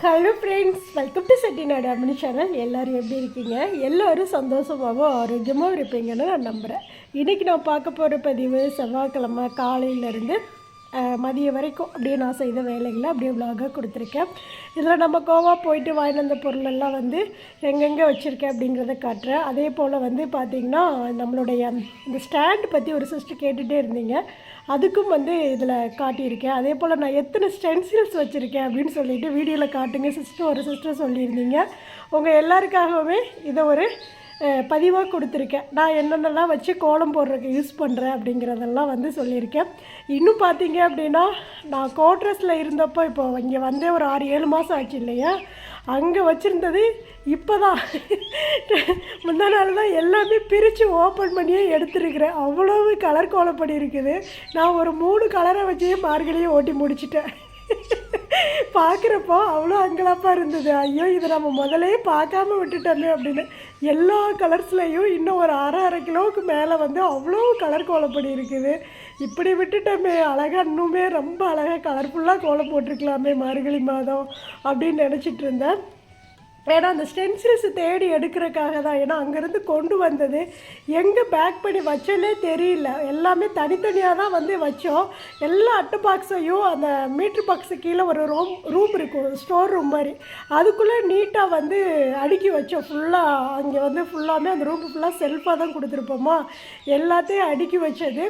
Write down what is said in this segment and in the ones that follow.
Hello friends welcome to Chettinadu Ammani channel எல்லோரும் எப்படி இருக்கீங்க? எல்லோரும் சந்தோஷமாகவும் ஆரோக்கியமாகவும் இருப்பீங்கன்னு நான் நம்புகிறேன் இன்றைக்கி நான் பார்க்க போகிற பதிவு செவ்வாய்க்கிழமை காலையிலேருந்து மதியம் வரைக்கும் அப்படியே நான் செய்த வேலைகளை அப்படியே விலாகாக கொடுத்துருக்கேன். இதில் நம்ம கோவா போயிட்டு வாங்கின அந்த பொருளெல்லாம் வந்து எங்கெங்கே வச்சுருக்கேன் அப்படிங்கிறத காட்டுறேன். அதே போல் வந்து பார்த்திங்கன்னா நம்மளுடைய இந்த ஸ்டாண்ட் பற்றி ஒரு சிஸ்டர் கேட்டுகிட்டே இருந்தீங்க. அதுக்கும் வந்து இதில் காட்டியிருக்கேன். அதே போல் நான் எத்தனை ஸ்டென்சில்ஸ் வச்சுருக்கேன் அப்படின்னு சொல்லிட்டு வீடியோவில் காட்டுங்க. சிஸ்டர் ஒரு சிஸ்டர் சொல்லியிருந்தீங்க. உங்கள் எல்லாருக்காகவுமே இதை ஒரு பதிவாக கொடுத்துருக்கேன். நான் என்னென்னலாம் வச்சு கோலம் போடுறதுக்கு யூஸ் பண்ணுறேன் அப்படிங்கிறதெல்லாம் வந்து சொல்லியிருக்கேன். இன்னும் பார்த்தீங்க அப்படின்னா நான் கோட்ரஸில் இருந்தப்போ இப்போ இங்கே வந்தே ஒரு ஆறு ஏழு மாதம் ஆச்சு இல்லையா? அங்கே வச்சுருந்தது இப்போ தான் முந்தா நாள் தான் எல்லாமே பிரித்து ஓப்பன் பண்ணியே எடுத்துருக்கிறேன். அவ்வளவு கலர் கோலப்படி இருக்குது. நான் ஒரு மூணு கலரை வச்சே மார்கழியை ஓட்டி முடிச்சிட்டேன். பார்க்குறப்போ அவ்வளோ அங்கலாப்பாக இருந்தது. ஐயோ இதை நம்ம முதலே பார்க்காம விட்டுட்டோமே அப்படின்னு. எல்லா கலர்ஸ்லேயும் இன்னும் ஒரு அரை அரை கிலோவுக்கு மேலே வந்து அவ்வளோ கலர் கோலப்படி இருக்குது. இப்படி விட்டுட்டோமே அழகாக இன்னுமே ரொம்ப அழகாக கலர்ஃபுல்லாக கோலம் போட்டிருக்கலாமே மார்கழி மாதம் அப்படின்னு நினச்சிட்டு இருந்தேன். ஏன்னா அந்த ஸ்டென்சில்ஸ் தேடி எடுக்கிறக்காக தான். ஏன்னா அங்கேருந்து கொண்டு வந்தது எங்கே பேக் பண்ணி வச்சோன்னே தெரியல. எல்லாமே தனித்தனியாக தான் வந்து வச்சோம். எல்லா அட்டை பாக்ஸையும் அந்த மீட்ரு பாக்ஸு கீழே ஒரு ரூம் ரூம் இருக்கும் ஸ்டோர் ரூம் மாதிரி. அதுக்குள்ளே நீட்டாக வந்து அடுக்கி வச்சோம். ஃபுல்லாக அங்கே வந்து ஃபுல்லாமே அந்த ரூம் ஃபுல்லாக செல்ஃபாக தான் கொடுத்துருப்போமா? எல்லாத்தையும் அடுக்கி வச்சது.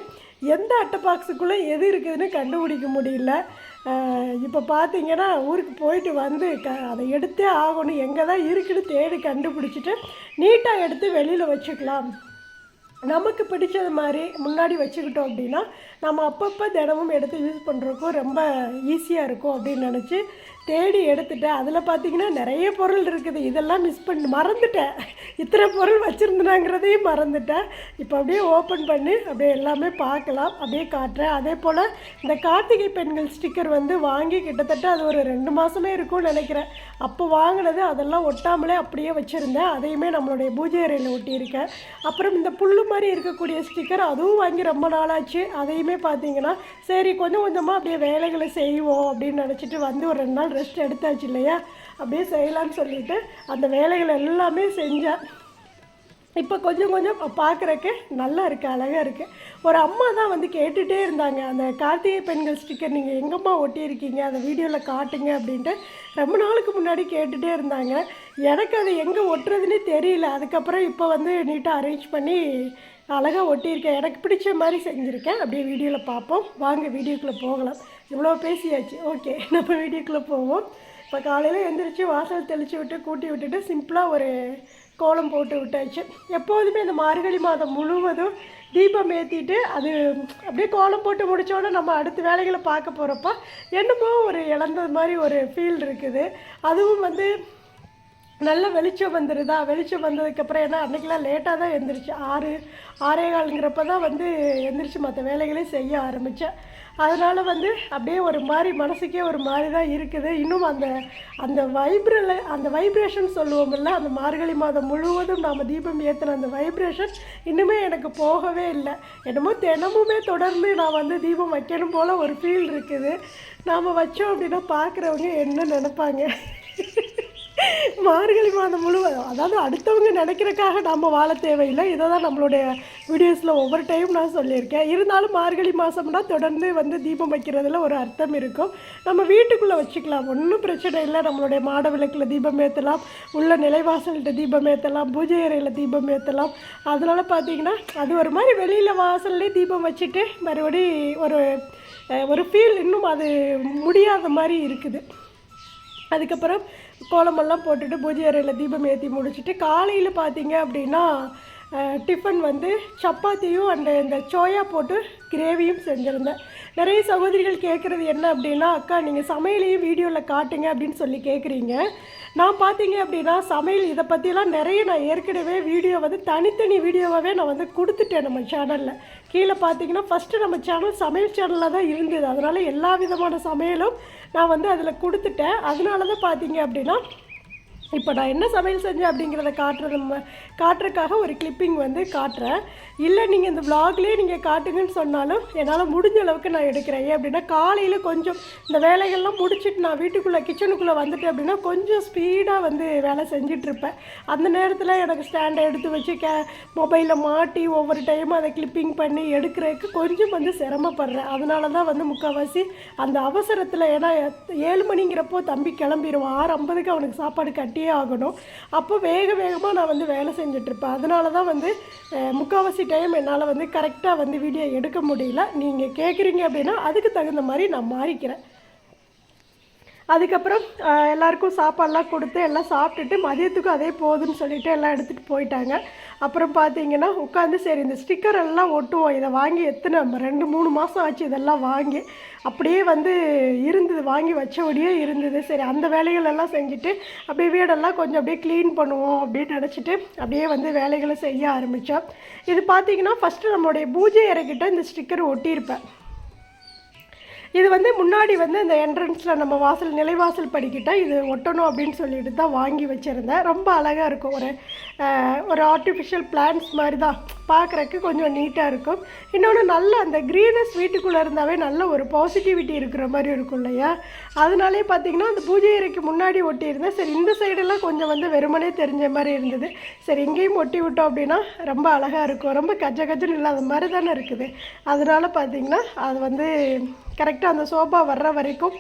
எந்த அட்டை பாக்ஸுக்குள்ளே எது இருக்குதுன்னு கண்டுபிடிக்க முடியல. இப்போ பார்த்தீங்கன்னா ஊருக்கு போயிட்டு வந்து க அதை எடுத்தே ஆகணும். எங்கே தான் இருக்குன்னு தேடி கண்டுபிடிச்சிட்டு நீட்டாக எடுத்து வெளியில் வச்சுக்கலாம். நமக்கு பிடிச்சது மாதிரி முன்னாடி வச்சுக்கிட்டோம் அப்படின்னா நம்ம அப்பப்போ தினமும் எடுத்து யூஸ் பண்ணுறக்கும் ரொம்ப ஈஸியாக இருக்கும் அப்படின்னு நினச்சி தேடி எடுத்துட்டேன். அதில் பார்த்தீங்கன்னா நிறைய பொருள் இருக்குது. இதெல்லாம் மிஸ் பண்ணி மறந்துட்டேன். இத்தனை பொருள் வச்சுருந்தாங்கிறதையும் மறந்துட்டேன். இப்போ அப்படியே ஓப்பன் பண்ணி அப்படியே எல்லாமே பார்க்கலாம். அப்படியே காட்டுறேன். அதே போல் இந்த கார்த்திகை பெண்கள் ஸ்டிக்கர் வந்து வாங்கி கிட்டத்தட்ட அது ஒரு ரெண்டு மாதமே இருக்கும்னு நினைக்கிறேன். அப்போ வாங்கினது அதெல்லாம் ஒட்டாமலே அப்படியே வச்சுருந்தேன். அதையுமே நம்மளுடைய பூஜை அறையில் ஒட்டியிருக்கேன். அப்புறம் இந்த புல்லு மாதிரி இருக்கக்கூடிய ஸ்டிக்கர் அதுவும் வாங்கி ரொம்ப நாளாச்சு. அதையும் பார்த்தீங்கன்னா சரி கொஞ்சம் கொஞ்சமாக அப்படியே வேலைகளை செய்வோம் அப்படின்னு நினச்சிட்டு வந்து ஒரு ரெண்டு நாள் ரெஸ்ட் எடுத்தாச்சு இல்லையா? அப்படியே செய்யலான்னு சொல்லிட்டு அந்த வேலைகள் எல்லாமே செஞ்சேன் இப்போ கொஞ்சம் கொஞ்சம் பார்க்குறக்கு நல்லா இருக்குது அழகாக இருக்குது ஒரு அம்மா தான் வந்து கேட்டுகிட்டே இருந்தாங்க அந்த கார்த்திகை பெண்கள் ஸ்டிக்கர் நீங்கள் எங்கம்மா ஒட்டியிருக்கீங்க அந்த வீடியோவில் காட்டுங்க அப்படின்ட்டு ரொம்ப நாளுக்கு முன்னாடி கேட்டுகிட்டே இருந்தாங்க. எனக்கு அது எங்கே ஒட்டுறதுனே தெரியல அதுக்கப்புறம் இப்போ வந்து நீட்டாக அரேஞ்ச் பண்ணி அழகாக ஒட்டியிருக்கேன். எனக்கு பிடிச்ச மாதிரி செஞ்சுருக்கேன். அப்படியே வீடியோவில் பார்ப்போம். வாங்க வீடியோக்குள்ளே போகலாம். இவ்வளோ பேசியாச்சு. ஓகே நம்ம வீடியோக்குள்ளே போவோம். இப்போ காலையில் எழுந்திரிச்சு வாசல் தெளித்து விட்டு கூட்டி விட்டுட்டு சிம்பிளாக ஒரு கோலம் போட்டு விட்டாச்சு. எப்போதுமே இந்த மார்கழி மாதம் முழுவதும் தீபம் ஏற்றிட்டு அது அப்படியே கோலம் போட்டு முடித்தோடனே நம்ம அடுத்த வேலைகளை பார்க்க போகிறப்ப என்னமோ ஒரு இழந்தது மாதிரி ஒரு ஃபீல் இருக்குது. அதுவும் வந்து நல்ல வெளிச்சம் வந்துடுதா வெளிச்சம் வந்ததுக்கப்புறம் ஏன்னா அன்றைக்கெலாம் லேட்டாக தான் எழுந்திரிச்சு ஆறு ஆறே காலுங்கிறப்ப தான் வந்து எழுந்திரிச்சு மற்ற வேலைகளையும் செய்ய ஆரம்பித்தேன் அதனால் வந்து அப்படியே ஒரு மாதிரி மனசுக்கே ஒரு மாதிரி தான் இருக்குது. இன்னும் அந்த அந்த வைப்ரல அந்த வைப்ரேஷன் சொல்லுவோம்ல அந்த மார்கழி மாதம் முழுவதும் நாம் தீபம் ஏற்றின அந்த வைப்ரேஷன் இன்னுமே எனக்கு போகவே இல்லை. என்னமோ தினமுமே தொடர்ந்து நான் வந்து தீபம் வைக்கணும் போல் ஒரு ஃபீல் இருக்குது. நாம் வச்சோம் அப்படின்னா பார்க்குறவங்க என்ன நினப்பாங்க? மார்கழி மாதம் முழுவதும். அதாவது அடுத்தவங்க நினைக்கிறக்காக நம்ம வாழ தேவையில்லை. இதை தான் நம்மளுடைய வீடியோஸில் ஒவ்வொரு டைம் நான் சொல்லியிருக்கேன். இருந்தாலும் மார்கழி மாதம்னா தொடர்ந்து வந்து தீபம் வைக்கிறதுல ஒரு அர்த்தம் இருக்கும். நம்ம வீட்டுக்குள்ளே வச்சுக்கலாம். ஒன்றும் பிரச்சனை இல்லை. நம்மளுடைய மாட விளக்கில் தீபம் ஏற்றலாம் உள்ள நிலைவாசல்கிட்ட தீபம் ஏற்றலாம் பூஜை அறையில் தீபம் ஏற்றலாம் அதனால் பார்த்தீங்கன்னா அது ஒரு மாதிரி வெளியில் வாசல்லே தீபம் வச்சுட்டு மறுபடி ஒரு ஒரு ஃபீல் இன்னும் அது முடியாத மாதிரி இருக்குது. அதுக்கப்புறம் கோலமெல்லாம் போட்டுட்டு பூஜை அறையில் தீபம் ஏற்றி முடிச்சுட்டு காலையில் பார்த்தீங்க அப்படின்னா டிஃபன் வந்து சப்பாத்தியும் அண்டு இந்த சோயா போட்டு கிரேவியும் செஞ்சுருந்தேன். நிறைய சகோதரிகள் கேட்குறது என்ன அப்படின்னா அக்கா நீங்கள் சமையலையும் வீடியோவில் காட்டுங்க அப்படின்னு சொல்லி கேட்குறீங்க நான் பார்த்தீங்க அப்படின்னா சமையல் இதை பற்றிலாம் நிறைய நான் ஏற்கனவே வீடியோ வந்து தனித்தனி வீடியோவாகவே நான் வந்து கொடுத்துட்டேன் நம்ம சேனலில். கீழே பார்த்தீங்கன்னா ஃபஸ்ட்டு நம்ம சேனல் சமையல் சேனலில் தான் இருந்தது. அதனால் எல்லா விதமான சமையலும் நான் வந்து அதில் கொடுத்துட்டேன். அதனால தான் பார்த்தீங்க அப்படின்னா இப்போ நான் என்ன சமையல் செஞ்சேன் அப்படிங்கிறத காட்டுறது காட்டுறதுக்காக ஒரு கிளிப்பிங் வந்து காட்டுறேன். இல்லை நீங்கள் இந்த vlogலயே நீங்கள் காட்டுங்கன்னு சொன்னாலும் என்னால் முடிஞ்ச அளவுக்கு நான் எடுக்கிறேன். ஏன் அப்படின்னா காலையில் கொஞ்சம் இந்த வேலைகள்லாம் முடிச்சுட்டு நான் வீட்டுக்குள்ளே கிச்சனுக்குள்ளே வந்துட்டேன் அப்படின்னா கொஞ்சம் ஸ்பீடாக வந்து வேலை செஞ்சிட்ருப்பேன் அந்த நேரத்தில் எனக்கு ஸ்டாண்டை எடுத்து வச்சு கே மொபைலில் மாட்டி ஒவ்வொரு டைமும் அதை கிளிப்பிங் பண்ணி எடுக்கிறதுக்கு கொஞ்சம் வந்து சிரமப்படுறேன். அதனால தான் வந்து முக்கால்வாசி அந்த அவசரத்தில் ஏன்னா ஏழு மணிங்கிறப்போ தம்பி கிளம்பிடுவான் ஆறு ஐம்பதுக்கு அவனுக்கு சாப்பாடு கட்டியே ஆகணும். அப்போ வேக வேகமாக நான் வந்து வேலை செஞ்சுட்ருப்பேன் அதனால தான் வந்து முக்கால்வாசி டைம் என்னால் வந்து கரெக்டாக வந்து வீடியோ எடுக்க முடியல. நீங்கள் கேட்குறீங்க அப்படின்னா அதுக்கு தகுந்த மாதிரி நான் மாறிக்கிறேன். அதுக்கப்புறம் எல்லாருக்கும் சாப்பாடெலாம் கொடுத்து எல்லாம் சாப்பிட்டுட்டு மதியத்துக்கும் அதே போதுன்னு சொல்லிட்டு எல்லாம் எடுத்துகிட்டு போயிட்டாங்க. அப்புறம் பார்த்தீங்கன்னா உட்காந்து சரி இந்த ஸ்டிக்கர் எல்லாம் ஒட்டுவோம். இதை வாங்கி எத்தனை நம்ம ரெண்டு மூணு மாதம் ஆச்சு இதெல்லாம் வாங்கி. அப்படியே வந்து இருந்தது வாங்கி வச்சபடியே இருந்தது. சரி அந்த வேலைகள் எல்லாம் செஞ்சுட்டு அப்படியே வீடெல்லாம் கொஞ்சம் அப்படியே க்ளீன் பண்ணுவோம் அப்படின்னு நினச்சிட்டு அப்படியே வந்து வேலைகளை செய்ய ஆரம்பித்தோம் இது பார்த்தீங்கன்னா ஃபஸ்ட்டு நம்மளுடைய பூஜை இறக்கிட்ட இந்த ஸ்டிக்கர் ஒட்டியிருப்பேன். இது வந்து முன்னாடி வந்து இந்த என்ட்ரன்ஸில் நம்ம வாசல் நிலைவாசல் படிக்கிட்ட இது ஒட்டணும் அப்படின்னு சொல்லிட்டு தான் வாங்கி வச்சுருந்தேன். ரொம்ப அழகாக இருக்கும். ஒரு ஒரு ஆர்டிஃபிஷியல் பிளான்ஸ் மாதிரி தான். பார்க்குறக்கு கொஞ்சம் நீட்டாக இருக்கும். இன்னொன்று நல்ல அந்த க்ரீனஸ் வீட்டுக்குள்ளே இருந்தாவே நல்ல ஒரு பாசிட்டிவிட்டி இருக்கிற மாதிரி இருக்கும் இல்லையா? அதனாலே பார்த்தீங்கன்னா அந்த பூஜை அறைக்கு முன்னாடி ஒட்டியிருந்தேன். சரி இந்த சைடெல்லாம் கொஞ்சம் வந்து வெறுமனே தெரிஞ்ச மாதிரி இருந்தது. சரி இங்கேயும் ஒட்டி விட்டோம் அப்படின்னா ரொம்ப அழகாக இருக்கும். ரொம்ப கஜ கஜன்னு இல்லாத மாதிரி தானே இருக்குது. அதனால பார்த்திங்கன்னா அது வந்து கரெக்டாக அந்த சோபா வர்ற வரைக்கும்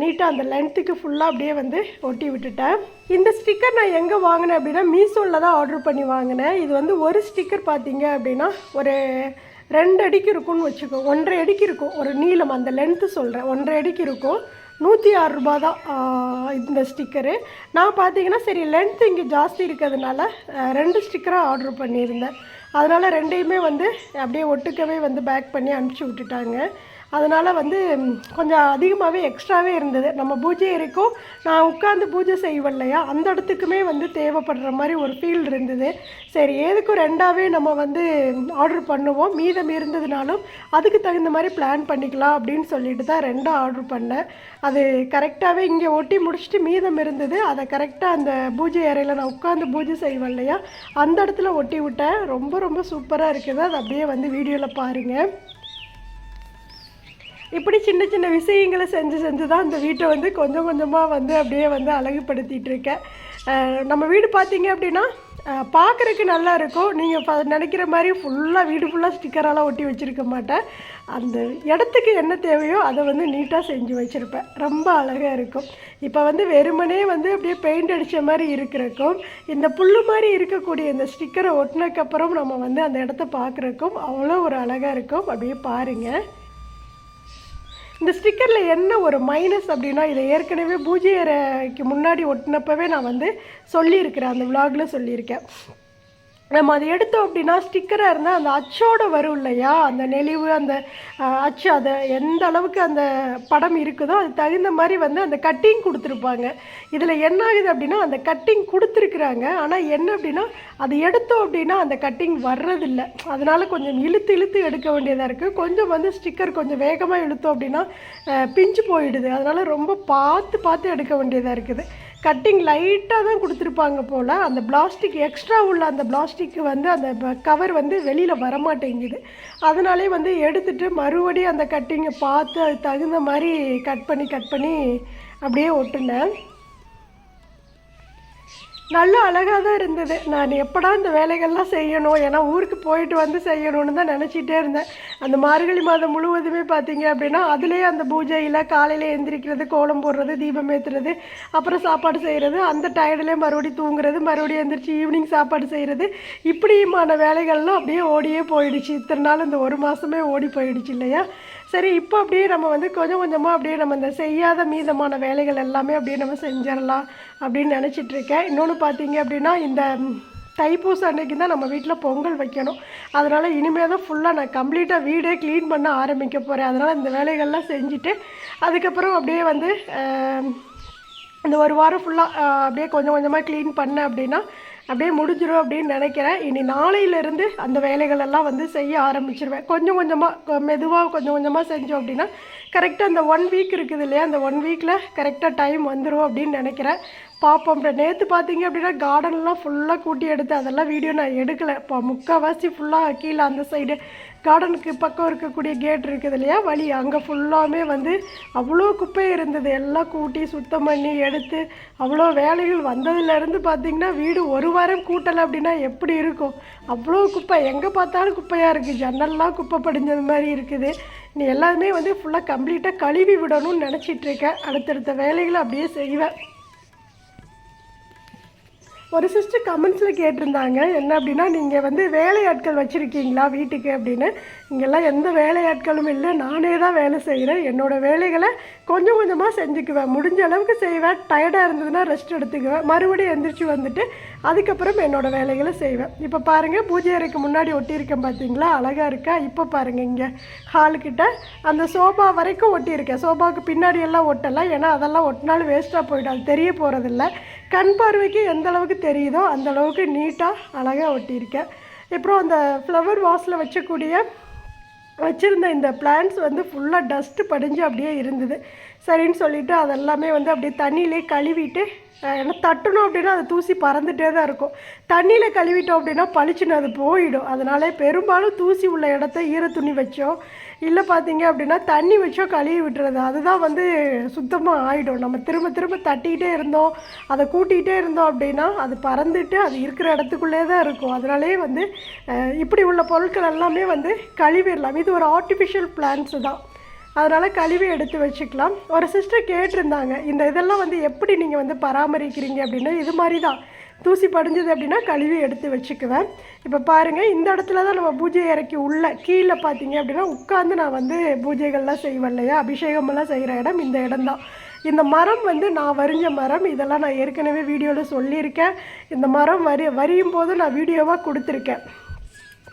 நீட்டாக அந்த லென்த்துக்கு ஃபுல்லாக அப்படியே வந்து ஒட்டி விட்டுட்டேன். இந்த ஸ்டிக்கர் நான் எங்கே வாங்கினேன் அப்படின்னா மீஷோவில் தான் ஆர்டர் பண்ணி வாங்கினேன். இது வந்து ஒரு ஸ்டிக்கர் பார்த்தீங்க அப்படின்னா ஒரு ரெண்டு அடிக்கு இருக்கும்னு வச்சுக்கோ ஒன்றரை அடிக்கு இருக்கும். ஒரு நீளம் அந்த லென்த்து சொல்கிறேன் ஒன்றரை அடிக்கு இருக்கும். நூற்றி ஆறு ரூபா தான் இந்த ஸ்டிக்கரு நான் பார்த்தீங்கன்னா சரி லென்த் இங்கே ஜாஸ்தி இருக்கிறதுனால ரெண்டு ஸ்டிக்கராக ஆர்டர் பண்ணியிருந்தேன். அதனால் ரெண்டையுமே வந்து அப்படியே ஒட்டுக்கவே வந்து பேக் பண்ணி அனுப்பிச்சி விட்டுட்டாங்க. அதனால் வந்து கொஞ்சம் அதிகமாகவே எக்ஸ்ட்ராவே இருந்தது. நம்ம பூஜை இருக்கும் நான் உட்காந்து பூஜை செய்வேன் இல்லையா அந்த இடத்துக்குமே வந்து தேவைப்படுற மாதிரி ஒரு ஃபீல் இருந்தது. சரி எதுக்கும் ரெண்டாவே நம்ம வந்து ஆர்டர் பண்ணுவோம்? மீதம் இருந்ததுனாலும் அதுக்கு தகுந்த மாதிரி பிளான் பண்ணிக்கலாம் அப்படின்னு சொல்லிட்டு தான் ரெண்டாக ஆர்டர் பண்ணேன். அது கரெக்டாகவே இங்கே ஒட்டி முடிச்சுட்டு மீதம் இருந்தது. அதை கரெக்டாக அந்த பூஜை அறையில் நான் உட்காந்து பூஜை செய்வேன் இல்லையா அந்த இடத்துல ஒட்டி விட்டேன். ரொம்ப ரொம்ப சூப்பராக இருக்குது. அது அப்படியே வந்து வீடியோவில் பாருங்கள் இப்படி சின்ன சின்ன விஷயங்களை செஞ்சு செஞ்சு தான் இந்த வீட்டை வந்து கொஞ்சம் கொஞ்சமாக வந்து அப்படியே வந்து அழகுபடுத்திகிட்டு இருக்கேன். நம்ம வீடு பார்த்தீங்க அப்படின்னா பார்க்குறக்கு நல்லா இருக்கும். நீங்கள் நினைக்கிற மாதிரி ஃபுல்லாக வீடு ஃபுல்லாக ஸ்டிக்கரெல்லாம் ஒட்டி வச்சுருக்க மாட்டேன். அந்த இடத்துக்கு என்ன தேவையோ அதை வந்து நீட்டாக செஞ்சு வச்சுருப்பேன். ரொம்ப அழகாக இருக்கும். இப்போ வந்து வெறுமனே வந்து அப்படியே பெயிண்ட் அடித்த மாதிரி இருக்கிறக்கும் இந்த புல்லு மாதிரி இருக்கக்கூடிய இந்த ஸ்டிக்கரை ஒட்டினக்கப்புறம் நம்ம வந்து அந்த இடத்த பார்க்குறக்கும் அவ்வளோ ஒரு அழகாக இருக்கும். அப்படியே பாருங்கள் இந்த ஸ்டிக்கரில் என்ன ஒரு மைனஸ் அப்படின்னா இதை ஏற்கனவே பூஜை அறைக்கு முன்னாடி ஒட்டினப்பவே நான் வந்து சொல்லியிருக்கிறேன். அந்த விலாகில் சொல்லியிருக்கேன். நம்ம அதை எடுத்தோம் அப்படின்னா ஸ்டிக்கராக இருந்தால் அந்த அச்சோடு வரும் இல்லையா? அந்த நெளிவு அந்த அச்சு அதை எந்த அளவுக்கு அந்த படம் இருக்குதோ அது தகுந்த மாதிரி வந்து அந்த கட்டிங் கொடுத்துருப்பாங்க. இதில் என்ன ஆகுது அப்படின்னா அந்த கட்டிங் கொடுத்துருக்குறாங்க. ஆனால் என்ன அப்படின்னா அது எடுத்தோம் அப்படின்னா அந்த கட்டிங் வர்றதில்ல. அதனால் கொஞ்சம் இழுத்து இழுத்து எடுக்க வேண்டியதாக இருக்குது கொஞ்சம் வந்து ஸ்டிக்கர் கொஞ்சம் வேகமாக இழுத்தோம் அப்படின்னா பிஞ்சு போயிடுது. அதனால் ரொம்ப பார்த்து பார்த்து எடுக்க வேண்டியதாக இருக்குது. கட்டிங் லைட்டாக தான் கொடுத்துருப்பாங்க போல். அந்த பிளாஸ்டிக் எக்ஸ்ட்ரா உள்ள அந்த பிளாஸ்டிக்கு வந்து அந்த கவர் வந்து வெளியில் வரமாட்டேங்குது. அதனாலே வந்து எடுத்துட்டு மறுபடியும் அந்த கட்டிங்கை பார்த்து அது தகுந்த மாதிரி கட் பண்ணி கட் பண்ணி அப்படியே ஒட்டுனேன். நல்லா அழகாக தான் இருந்தது. நான் எப்படா இந்த வேலைகள்லாம் செய்யணும்? ஏன்னா ஊருக்கு போயிட்டு வந்து செய்யணும்னு தான் நினச்சிட்டே இருந்தேன். அந்த மார்கழி மாதம் முழுவதுமே பார்த்தீங்க அப்படின்னா அதுலேயே அந்த பூஜையில் காலையில் எந்திரிக்கிறது கோலம் போடுறது தீபம் ஏற்றுறது அப்புறம் சாப்பாடு செய்கிறது அந்த டயர்டிலே மறுபடியும் தூங்குறது மறுபடியும் எந்திரிச்சு ஈவினிங் சாப்பாடு செய்கிறது இப்படியுமான வேலைகள்லாம் அப்படியே ஓடியே போயிடுச்சு. இத்தனை நாள் இந்த ஒரு மாதமே ஓடி போயிடுச்சு இல்லையா? சரி இப்போ அப்படியே நம்ம வந்து கொஞ்சம் கொஞ்சமாக அப்படியே நம்ம இந்த செய்யாத மீதமான வேலைகள் எல்லாமே அப்படியே நம்ம செஞ்சிடலாம் அப்படின்னு நினச்சிட்ருக்கேன் இன்னொன்று பார்த்தீங்க அப்படின்னா இந்த தைப்பூசம் அன்னைக்கு தான் நம்ம வீட்டில் பொங்கல் வைக்கணும். அதனால் இனிமேல் தான் ஃபுல்லாக நான் கம்ப்ளீட்டாக வீடே க்ளீன் பண்ண ஆரம்பிக்க போகிறேன் அதனால் இந்த வேலைகள்லாம் செஞ்சுட்டு அதுக்கப்புறம் அப்படியே வந்து இந்த ஒரு வாரம் ஃபுல்லாக அப்படியே கொஞ்சம் கொஞ்சமாக க்ளீன் பண்ணேன் அப்படின்னா அப்படியே முடிஞ்சிடும் அப்படின்னு நினைக்கிறேன். இனி நாளையிலேருந்து அந்த வேலைகள் எல்லாம் வந்து செய்ய ஆரம்பிச்சிருவேன். கொஞ்சம் கொஞ்சமாக மெதுவாக கொஞ்சம் கொஞ்சமாக செஞ்சோம் அப்படின்னா கரெக்டாக அந்த ஒன் வீக் இருக்குது இல்லையா? அந்த ஒன் வீக்கில் கரெக்டாக டைம் வந்துடும் அப்படின்னு நினைக்கிறேன். பார்ப்போம் இப்போ நேற்று பார்த்தீங்க அப்படின்னா கார்டன்லாம் ஃபுல்லாக கூட்டி எடுத்து அதெல்லாம் வீடியோ நான் எடுக்கலை. இப்போ முக்கால்வாசி ஃபுல்லாக கீழே அந்த சைடு கார்டனுக்கு பக்கம் இருக்கக்கூடிய கேட் இருக்குது இல்லையா? வழி அங்கே ஃபுல்லாமே வந்து அவ்வளோ குப்பை இருந்தது. எல்லாம் கூட்டி சுத்தம் பண்ணி எடுத்து அவ்வளோ வேலைகள் வந்ததுலேருந்து பார்த்தீங்கன்னா வீடு ஒரு வாரம் கூட்டலை அப்படின்னா எப்படி இருக்கும்? அவ்வளோ குப்பை. எங்கே பார்த்தாலும் குப்பையாக இருக்குது ஜன்னல்லாம் குப்பை படிஞ்சது மாதிரி இருக்குது. நீ எல்லாருமே வந்து ஃபுல்லாக கம்ப்ளீட்டாக கழுவி விடணும்னு நினச்சிட்ருக்கேன் அடுத்தடுத்த வேலைகளை அப்படியே செய்வேன். ஒரு சிஸ்டர் கமெண்ட்ஸில் கேட்டிருந்தாங்க. என்ன அப்படின்னா நீங்கள் வந்து வேலையாட்கள் வச்சுருக்கீங்களா வீட்டுக்கு? அப்படின்னு. இங்கெல்லாம் எந்த வேலையாட்களும் இல்லை. நானே தான் வேலை செய்கிறேன் என்னோடய வேலைகளை கொஞ்சம் கொஞ்சமாக செஞ்சுக்குவேன். முடிஞ்ச அளவுக்கு செய்வேன். டயர்டாக இருந்ததுன்னா ரெஸ்ட் எடுத்துக்குவேன். மறுபடியும் எந்திரிச்சு வந்துட்டு அதுக்கப்புறம் என்னோடய வேலைகளை செய்வேன். இப்போ பாருங்கள் பூஜை அறைக்கு முன்னாடி ஒட்டியிருக்கேன் பார்த்தீங்களா அழகாக இருக்கா? இப்போ பாருங்கள் இங்கே. ஹாலுக்கிட்ட அந்த சோபா வரைக்கும் ஒட்டியிருக்கேன். சோபாவுக்கு பின்னாடி எல்லாம் ஒட்டலை. ஏன்னா அதெல்லாம் ஒட்டினாலும் வேஸ்ட்டாக போயிடும். அது தெரிய போகிறதில்ல கண் பார்வைக்கு எந்த அளவுக்கு தெரியுதோ அந்த அளவுக்கு நீட்டாக அழகாக ஒட்டியிருக்கேன். அப்புறம் அந்த ஃப்ளவர் வாஸில் வச்சக்கூடிய வச்சுருந்த இந்த பிளான்ஸ் வந்து ஃபுல்லாக டஸ்ட்டு படிஞ்சு அப்படியே இருந்தது. சரின்னு சொல்லிவிட்டு அதெல்லாமே வந்து அப்படியே தண்ணியிலே கழுவிட்டு ஏன்னா தட்டணும் அப்படின்னா அது தூசி பறந்துட்டே தான் இருக்கும். தண்ணியில் கழுவிட்டோம் அப்படின்னா பளிச்சுன்னு அது போயிடும். அதனால பெரும்பாலும் தூசி உள்ள இடத்த ஈர துணி வச்சோம். இல்லை பார்த்தீங்க அப்படின்னா தண்ணி வச்சோ கழுவி விட்டுறது. அதுதான் வந்து சுத்தமாக ஆகிடும் நம்ம திரும்ப திரும்ப தட்டிக்கிட்டே இருந்தோம். அதை கூட்டிகிட்டே இருந்தோம் அப்படின்னா அது பறந்துட்டு அது இருக்கிற இடத்துக்குள்ளே தான் இருக்கும். அதனாலே வந்து இப்படி உள்ள பொருட்கள் எல்லாமே வந்து கழுவிடலாம். இது ஒரு ஆர்டிஃபிஷியல் பிளான்ஸு தான். அதனால் கழுவி எடுத்து வச்சுக்கலாம். ஒரு சிஸ்டர் கேட்டிருந்தாங்க இந்த இதெல்லாம் வந்து எப்படி நீங்கள் வந்து பராமரிக்கிறீங்க அப்படின்னா. இது மாதிரி தான். தூசி படிஞ்சது அப்படின்னா கழுவி எடுத்து வச்சுக்குவேன். இப்போ பாருங்கள் இந்த இடத்துல தான் நம்ம பூஜை இறக்கி உள்ள கீழே பார்த்தீங்க அப்படின்னா உட்காந்து நான் வந்து பூஜைகள்லாம் செய்வேன் இல்லையா? அபிஷேகமெல்லாம் செய்கிற இடம் இந்த இடம்தான். இந்த மரம் வந்து நான் வரிஞ்ச மரம். இதெல்லாம் நான் ஏற்கனவே வீடியோவில் சொல்லியிருக்கேன். இந்த மரம் வரி வரியும் போது நான் வீடியோவாக கொடுத்துருக்கேன்.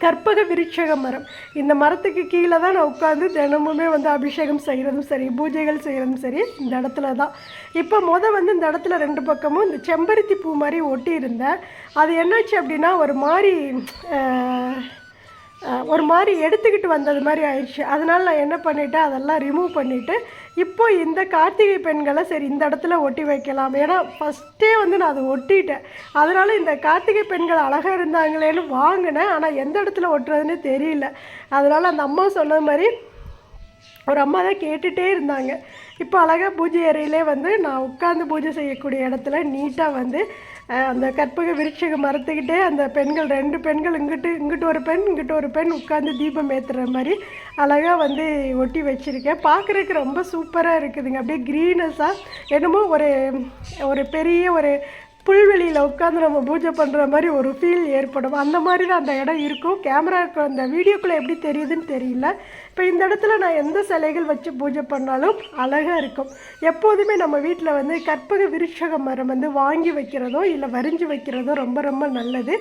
கற்பக விருட்சக மரம். இந்த மரத்துக்கு கீழே தான் நான் உட்காந்து தினமுமே வந்து அபிஷேகம் செய்கிறதும் சரி பூஜைகள் செய்கிறதும் சரி இந்த இடத்துல தான். இப்போ மொதல் வந்து இந்த இடத்துல ரெண்டு பக்கமும் இந்த செம்பருத்தி பூ மாதிரி ஒட்டி இருந்தேன். அது என்னாச்சு அப்படின்னா ஒரு மாதிரி ஒரு மாதிரி எடுத்துக்கிட்டு வந்தது மாதிரி ஆயிடுச்சு. அதனால் நான் என்ன பண்ணிட்டேன் அதெல்லாம் ரிமூவ் பண்ணிவிட்டு இப்போ இந்த கார்த்திகை பெண்களை சரி இந்த இடத்துல ஒட்டி வைக்கலாம். ஏன்னா ஃபஸ்ட்டே வந்து நான் அதை ஒட்டிட்டேன். அதனால் இந்த கார்த்திகை பெண்கள் அழகாக இருந்தாங்களேன்னு வாங்கினேன். ஆனால் எந்த இடத்துல ஒட்டுறதுன்னு தெரியல. அதனால் அந்த அம்மா சொன்ன மாதிரி ஒரு அம்மா தான் கேட்டுகிட்டே இருந்தாங்க. இப்போ அழகாக பூஜை அறையிலே வந்து நான் உட்காந்து பூஜை செய்யக்கூடிய இடத்துல நீட்டாக வந்து அந்த கற்பக விருட்சக மரத்துக்கிட்டே அந்த பெண்கள் ரெண்டு பெண்கள் இங்கிட்டு இங்கிட்டு ஒரு பெண் இங்கிட்டு ஒரு பெண் உட்காந்து தீபம் ஏற்றுற மாதிரி அழகாக வந்து ஒட்டி வச்சுருக்கேன். பார்க்குறதுக்கு ரொம்ப சூப்பராக இருக்குதுங்க. அப்படியே க்ரீனஸாக என்னமோ ஒரு ஒரு பெரிய ஒரு புல்வெளியில் உட்காந்து நம்ம பூஜை பண்ணுற மாதிரி ஒரு ஃபீல் ஏற்படும். அந்த மாதிரி தான் அந்த இடம் இருக்கும். கேமராக்கு அந்த வீடியோக்குள்ளே எப்படி தெரியுதுன்னு தெரியல. இப்போ இந்த இடத்துல நான் எந்த சிலைகள் வச்சு பூஜை பண்ணாலும் அழகாக இருக்கும். எப்போதுமே நம்ம வீட்டில் வந்து கற்பக விருட்சக மரம் வந்து வாங்கி வைக்கிறதோ இல்லை வரிஞ்சு வைக்கிறதோ ரொம்ப ரொம்ப நல்லது.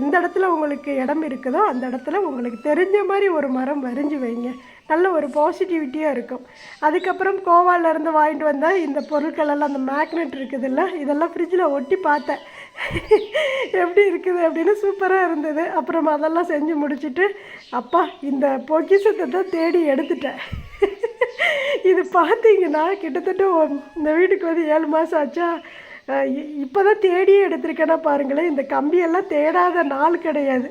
எந்த இடத்துல உங்களுக்கு இடம் இருக்குதோ அந்த இடத்துல உங்களுக்கு தெரிஞ்ச மாதிரி ஒரு மரம் வரிஞ்சு வைங்க. நல்ல ஒரு பாசிட்டிவிட்டியாக இருக்கும். அதுக்கப்புறம் கோவால இருந்து வாங்கிட்டு வந்தால் இந்த பொருட்கள் எல்லாம் அந்த மேக்னெட் இருக்குதுல்ல இதெல்லாம் ஃப்ரிட்ஜில் ஒட்டி பார்த்தேன். எப்படி இருக்குது அப்படின்னு சூப்பராக இருந்தது. அப்புறம் அதெல்லாம் செஞ்சு முடிச்சிட்டு அப்பா இந்த பொக்கிஷத்தை தான் தேடி எடுத்துட்டேன். இது பார்த்தீங்கன்னா கிட்டத்தட்ட இந்த வீட்டுக்கு வந்து ஏழு மாதம் ஆச்சா? இப்போ தான் தேடியே எடுத்திருக்கேன்னா பாருங்களேன். இந்த கம்பியெல்லாம் தேடாத நாள் கிடையாது.